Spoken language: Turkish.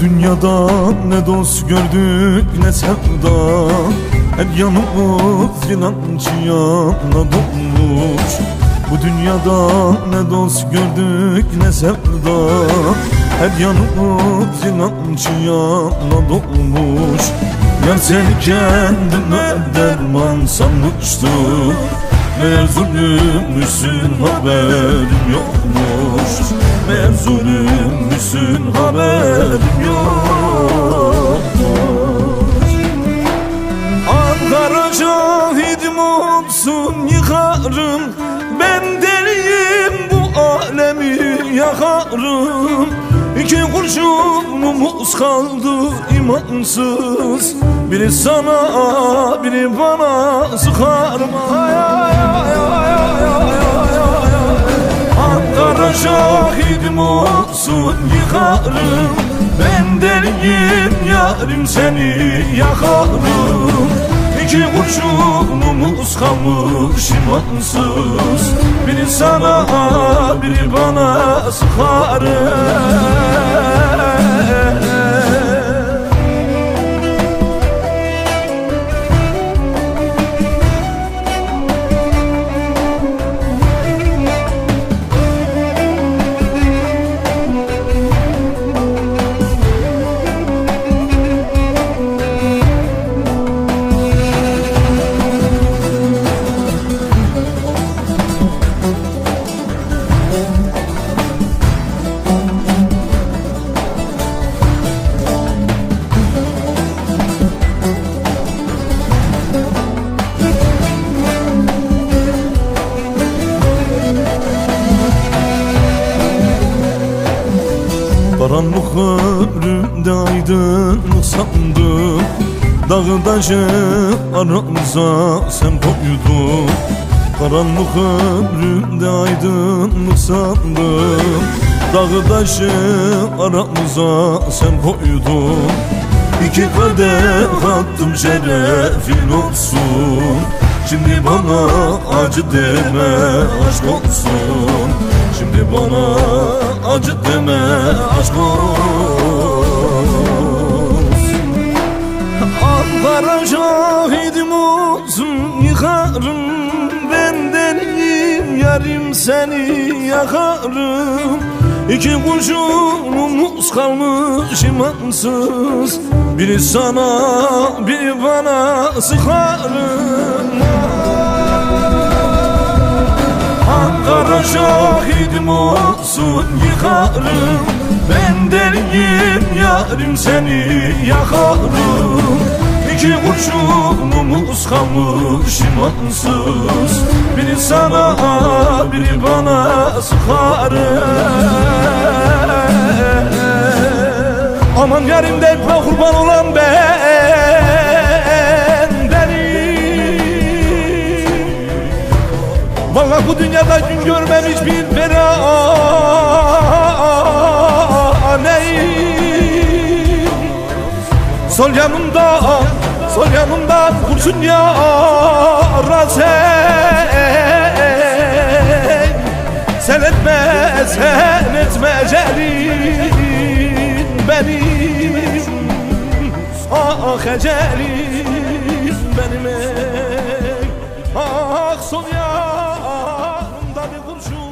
dünyada ne dost gördük ne sevda Her yanımız yılancıya dolmuş Bu dünyada ne dost gördük ne sevda Her yanımız yılancıya dolmuş Yar seni kendime derman sanmıştım. Meğer zulümmüşsün haberim yokmuş. Meğer zulümmüşsün haberim yokmuş Ankara şahidim olsun yıkarım. Ben deliyim bu alemi yakarım. İki kurşunumuz kaldı imansız. Biri sana biri bana sıkarım ay, ay, ay, ay, ay, ay, ay. Ankara şahidim olsun yıkarım Ben deliyim yarim seni yakarım. İki kurşunumuz kalmış imansız. Biri sana biri bana sıkarım Karanlık ömrümde aydınlık sandım Dağı taşı aramıza sen koydun Karanlık ömrümde aydınlık sandım Dağı taşı aramıza sen koydun. İki kadeh attım şerefin olsun. Şimdi bana acı deme aşk olsun. Şimdi bana acı deme aşk olsun Ankara şahidim olsun yıkarım Bendeniyim yarim seni yakarım. İki kurşunumuz kalmış imansız Biri sana biri bana sıkarım. Ankara şahidim olsun yıkarım Ben deliyim yarim seni yakarım İki kurşunumuz kalmış imansız. Biri sana biri bana sıkarım Aman yarim dertme kurban olan ben Benim Vallahi bu dünyada gün görmemiş bir fenayim Sol yanımda, sol yanımda kurşun yara sen. Sen etme, sen etme ecelim benim. Ah ecelim benim. Ah sol yanımda bir kurşun